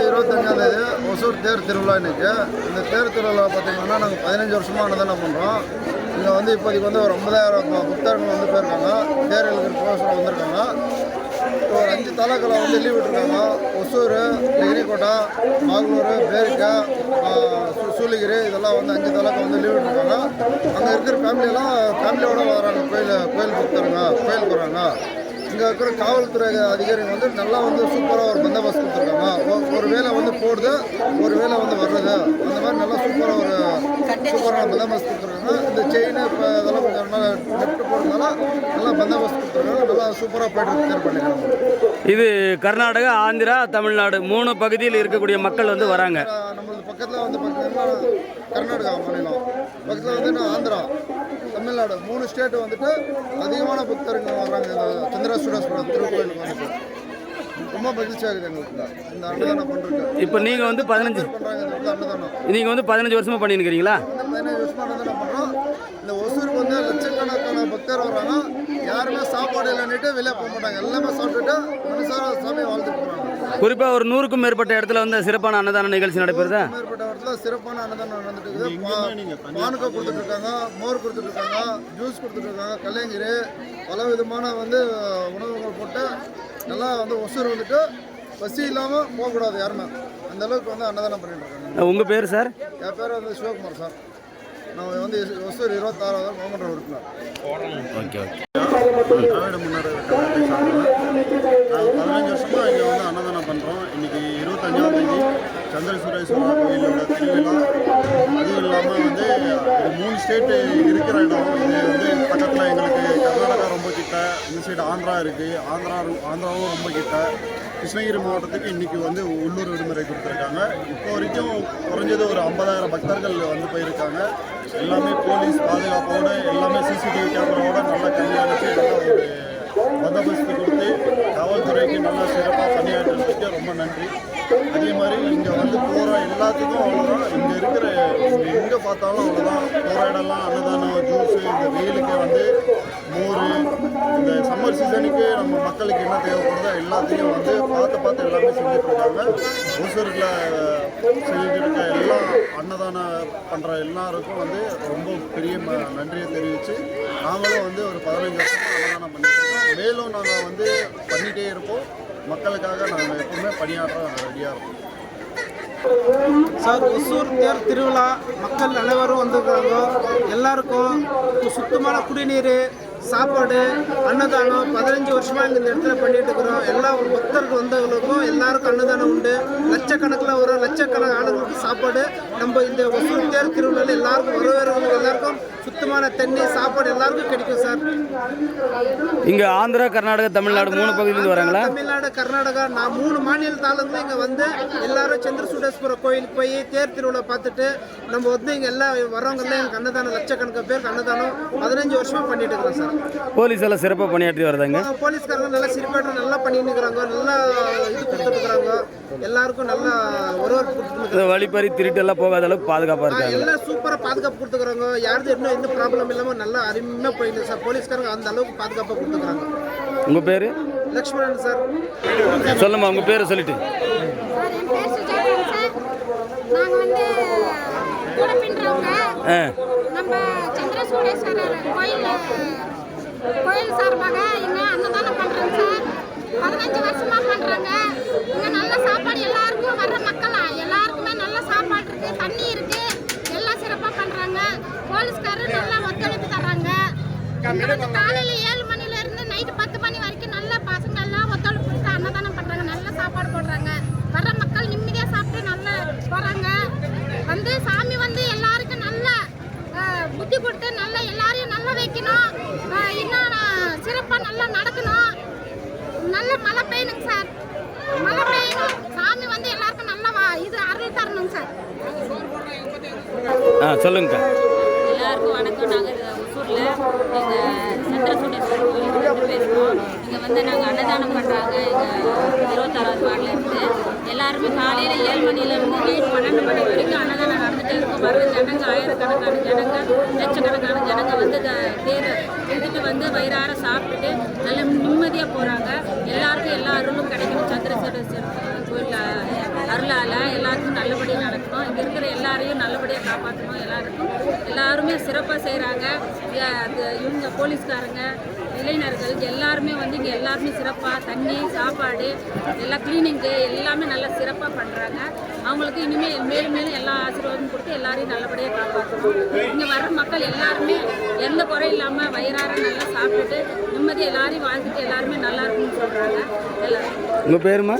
இருபத்தஞ்சாம் தேதி தேர் திருவிழா இன்றைக்கி இந்த தேர் திருவிழா பார்த்தீங்கன்னா நாங்கள் பதினஞ்சு வருஷமாக அன்னதானம் பண்ணுறோம் இங்கே வந்து இப்போதைக்கு வந்து ஒரு ஐம்பதாயிரம் ப- புத்தகங்கள் வந்து போயிருக்காங்க. தேர் எழுதுகிற வந்திருக்காங்க. இப்போ வந்து லீவ் விட்டுருக்காங்க. ஒசூர் நெகிரிக்கோட்டை மாகலூர் பேரிக்கா ஆ, இதெல்லாம் வந்து அஞ்சு தாலுக்கா வந்து லீவ் விட்டுருக்காங்க. அங்கே இருக்கிற ஃபேமிலியெல்லாம் ஃபேமிலியோடு வராங்க. கோயில் கோயில் கொடுத்துருங்க கோயில் போகிறாங்க இங்கே இருக்கிற காவல்துறை அதிகாரிகள் வந்து நல்லா வந்து சூப்பராக ஒரு பந்தோபஸ்து கொடுத்துருக்காங்க. ஒரு வேலை வந்து போடுது ஒரு வேலை வந்து வர்றது. அந்த மாதிரி நல்லா சூப்பராக சூப்பரான பந்தோபஸ்து கொடுத்துருக்காங்க இந்த செயின் இப்போ இதெல்லாம் கொஞ்சம் நல்லா நெட்டு போடுறதுனால நல்லா பந்தோபஸ்து கொடுத்துருக்காங்க நல்லா சூப்பராக போய்ட்டு பண்ணிக்கிறாங்க இது கர்நாடகா ஆந்திரா தமிழ்நாடு மூணு பகுதியில் இருக்கக்கூடிய மக்கள் வந்து வராங்க. நம்மளது பக்கத்தில் வந்து பார்த்தீங்கன்னா கர்நாடகா மாநிலம். பக்கத்தில் வந்து ஆந்திரா தமிழ்நாடு மூணு ஸ்டேட் வந்துட்டு அதிகமான பக்தருங்க வர்றாங்க இந்த சந்திராசுரேஸ்வரர் திருக்கோயிலுக்கு வந்துட்டு ரொம்ப மகிழ்ச்சி ஆகுது எங்களுக்கு இந்த- அன்னதானம் பண்ணுறது இப்போ நீங்கள் வந்து பதினஞ்சு நீங்கள் வந்து பதினஞ்சு வருஷமாக பண்ணியிருக்கிறீங்களா இந்த பதினேழு வருஷமா அன்னதானம் பண்ணுறோம் இந்த ஒசூருக்கு வந்து லட்சக்கணக்கான பக்தர் வர்றாங்க யாருமே சாப்பாடு இல்லைன்னுட்டு வெளியே போக மாட்டாங்க. எல்லாமே சாப்பிட்டுட்டு மனுஷார சாமி வாழ்ந்துட்டு போகிறாங்க குறிப்பாக ஒரு நூறுக்கும் மேற்பட்ட இடத்துல வந்து சிறப்பான அன்னதான நிகழ்ச்சி நடைபெறுதா? மேற்பட்ட இடத்துல சிறப்பான அன்னதானம் நடந்துட்டு இருக்குது. பானுக்கா கொடுத்துட்டு இருக்காங்க மோர் கொடுத்துட்டு இருக்காங்க ஜூஸ் கொடுத்துட்டு இருக்காங்க கல்யாங்கிரி பல விதமான வந்து உணவுகள் போட்டு நல்லா வந்து ஒசூர் வந்துட்டு பசி இல்லாமல் போகக்கூடாது யாருமே. அந்த அளவுக்கு வந்து அன்னதானம் பண்ணிட்டு இருக்காங்க உங்கள் பேர் சார்? என் பேர் வந்து சிவகுமார் சார். நான் வந்து ஒசூர் இருபத்தாறாவது மாமன்ற உறுப்பினர். Okay okay. திராவிட முன்னேற்ற. நாங்கள் பதினஞ்சு வருஷமாக இங்கே வந்து அன்னதானம் பண்ணுறோம் இன்னைக்கு இருபத்தஞ்சாம் தேதி சந்திர சுரேஸ்வரர் கோயிலோட திருவிழா. அதுவும் இல்லாமல் ஸ்டேட்டு இருக்கிற இடம். இது வந்து பக்கத்தில் எங்களுக்கு கர்நாடகா ரொம்ப கிட்ட இந்த சைடு ஆந்திரா இருக்குது ஆந்திரா ஆந்திராவும் ரொம்ப கிட்ட. கிருஷ்ணகிரி மாவட்டத்துக்கு இன்றைக்கி வந்து உள்ளூர் விடுமுறை கொடுத்துருக்காங்க. இப்போ வரைக்கும் குறைஞ்சது ஒரு ஐம்பதாயிரம் பக்தர்கள் வந்து போயிருக்காங்க. எல்லாமே போலீஸ் பாதுகாப்போடு எல்லாமே சிசிடிவி கேமராவோட நல்லா கண்காணித்து நல்லா ஒரு பந்தோபஸ்து கொடுத்து காவல்துறைக்கு நல்லா சிறப்பாக பணியாற்றுறதுக்கு ரொம்ப நன்றி. அதே மாதிரி இங்கே வந்து எல்லாத்துக்கும் அவ்வளோதான் இங்கே இருக்கிற எங்கே பார்த்தாலும் அவ்வளோதான் போகிற இடம்லாம் அன்னதானம் ஜூஸு இந்த வெயிலுக்கு வந்து மோர் இந்த சம்மர் சீசனுக்கு நம்ம மக்களுக்கு என்ன தேவைப்படுதோ எல்லாத்தையும் வந்து பார்த்து பார்த்து எல்லாமே செஞ்சுட்ருக்காங்க இருக்காங்க ஒசூரில் செஞ்சுட்டு இருக்க எல்லா அன்னதானம் பண்ணுற எல்லாருக்கும் வந்து ரொம்ப பெரிய ம- நன்றியை தெரிவித்து நாங்களும் வந்து ஒரு பதினஞ்சு வருஷம் அன்னதானம் பண்ணிட்டு இருக்கோம் மேலும் நாங்கள் வந்து பண்ணிகிட்டே இருப்போம். மக்களுக்காக நாங்கள் எப்பவுமே பணியாற்ற ரெடியாக இருக்கோம் சார் ஒசூர் தேர் திருவிழா மக்கள் அனைவரும் வந்திருக்காங்க. எல்லாருக்கும் சுத்தமான குடிநீர் சாப்பாடு அன்னதானம் பதினஞ்சு வருஷமா இங்க இந்த இடத்துல பண்ணிட்டு இருக்கிறோம். எல்லா பக்தருக்கு வந்தவங்களுக்கும் எல்லாருக்கும் அன்னதானம் உண்டு. லட்சக்கணக்கில் ஒரு லட்சக்கணக்கான ஆளுங்களுக்கு சாப்பாடு. நம்ம இந்த ஒசூர் தேர் திருவிழாவில் எல்லாருக்கும் வரவேற்கிறவங்க எல்லாருக்கும் சுத்தமான தண்ணி சாப்பாடு எல்லாருக்கும் கிடைக்கும் சார். இங்கே ஆந்திரா கர்நாடகா தமிழ்நாடு மூணு பகுதியிலேருந்து வராங்களா? தமிழ்நாடு கர்நாடகா நான் மூணு மாநிலத்தாளுங்களும் இங்கே வந்து எல்லாரும் சந்திரசூடேஸ்வர கோயிலுக்கு போய் தேர் திருவிழா பார்த்துட்டு நம்ம வந்து இங்கே எல்லாம் வரவங்க எல்லாம் எனக்கு அன்னதானம் லட்சக்கணக்கான பேருக்கு அன்னதானம் பதினஞ்சு வருஷமா பண்ணிட்டு இருக்கிறோம் சார். போலீஸ் எல்லாம் சிறப்பாக பணியாற்றி வருதாங்க போலீஸ்காரங்க நல்லா சிரிப்பாட்டம் நல்லா பண்ணிட்டு இருக்கிறாங்க. நல்லா இது கொடுத்துட்டு இருக்கிறாங்க. எல்லாருக்கும் நல்லா கொடுத்துட்டு இந்த வழிப்பறி திருட்டு எல்லாம் போகாத அளவுக்கு பாதுகாப்பாக இருக்காங்க. எல்லாம் சூப்பராக பாதுகாப்பு கொடுத்துக்கிறாங்க. யாரும் இன்னும் ப்ராப்ளம் இல்லாமல் நல்லா அருமையாக போயிட்டு சார். போலீஸ்காரங்க அந்த அளவுக்கு பாதுகாப்பாக கொடுத்துக்கிறாங்க உங்கள் பேர்? லக்ஷ்மணன் சார். சொல்லுமா உங்கள் பேரை சொல்லிட்டு. நம்ம சந்திரசூடேஸ்வரர் கோயில் கோயில் சார்பாக அன்னதானம் பண்ணுறோங்க சார். பதினஞ்சு வருஷமாக பண்ணுறாங்க இங்கே நல்ல சாப்பாடு எல்லாருக்கும் வர்ற மக்களா எல்லாருக்குமே நல்ல சாப்பாடு இருக்குது தண்ணி இருக்குது எல்லாம் சிறப்பாக பண்ணுறாங்க போலீஸ்காரர் நல்லா ஒத்துழைப்பு தர்றாங்க இங்க வந்து காலையில் ஏழு மணிலேருந்து நைட்டு பத்து மணி வரைக்கும் நல்ல பசங்க எல்லாம் ஒத்துழைப்பு கொடுத்து அன்னதானம் பண்ணுறாங்க நல்ல சாப்பாடு போடுறாங்க. வர்ற மக்கள் நிம்மதியாக சாப்பிட்டு நல்லா போகிறாங்க வந்து சாமி வந்து எல்லாருக்கும் நல்ல புத்தி கொடுத்து நல்லா எல்லாரையும் நல்லா வைக்கணும். இன்னும் சிறப்பாக நல்லா நடக்கணும். நல்ல மழை பெய்யணுங்க சார். மழை பெய்யணும். சாமி வந்து எல்லாருக்கும் நல்ல வா- இது அருள் தரணுங்க சார். ஆ சொல்லுங்கக்கா எல்லாருக்கும் வணக்கம். நாங்கள் ஒசூரில் எங்கள் சந்திரசூடேஸ்வரர் கோயிலுக்கு பேசுகிறோம் இங்கே வந்து நாங்கள் அன்னதானம் பண்ணுறாங்க எங்கள் இருபத்தாறாவது வார்டிலேருந்து எல்லாருமே காலையில் ஏழு மணிலேருந்து நைட் பன்னெண்டு மணி வரைக்கும் அன்னதானம் நடந்துகிட்டே இருக்கும். வர ஜனங்க ஆயிரக்கணக்கான ஜனங்க லட்சக்கணக்கான ஜனங்க வந்து க- தேர் எடுத்துட்டு வந்து வயிறார சாப்பிட்டுட்டு நல்ல நிம்மதியாக போகிறாங்க எல்லாருக்கும் எல்லா அருளும் கிடைக்கணும் சந்திரசூடேஸ்வரர் கோயிலில் அருளால் எல்லாருக்கும் நல்லபடியாக நடக்கணும். இங்கே இருக்கிற எல்லாரையும் நல்லபடியாக காப்பாற்றணும் எல்லாருக்கும். எல்லாருமே சிறப்பாக செய்கிறாங்க இவங்க போலீஸ்காரங்க இளைஞர்கள் எல்லாருமே வந்து இங்கே எல்லாருமே சிறப்பாக தண்ணி சாப்பாடு எல்லா கிளீனிங்கு எல்லாமே நல்லா சிறப்பாக பண்ணுறாங்க அவங்களுக்கு இனிமேல் மேலும் மேலும் எல்லா ஆசீர்வாதமும் கொடுத்து எல்லாரையும் நல்லபடியாக காப்பாற்றணும் இங்கே வர்ற மக்கள் எல்லாருமே எந்த குறை இல்லாமல் வயிறார நல்லா சாப்பிட்டுட்டு நிம்மதியாக எல்லாரையும் வாழ்ந்துட்டு எல்லாருமே நல்லா இருக்கும்னு சொல்கிறாங்க எல்லாரும். உங்கள் பேருமா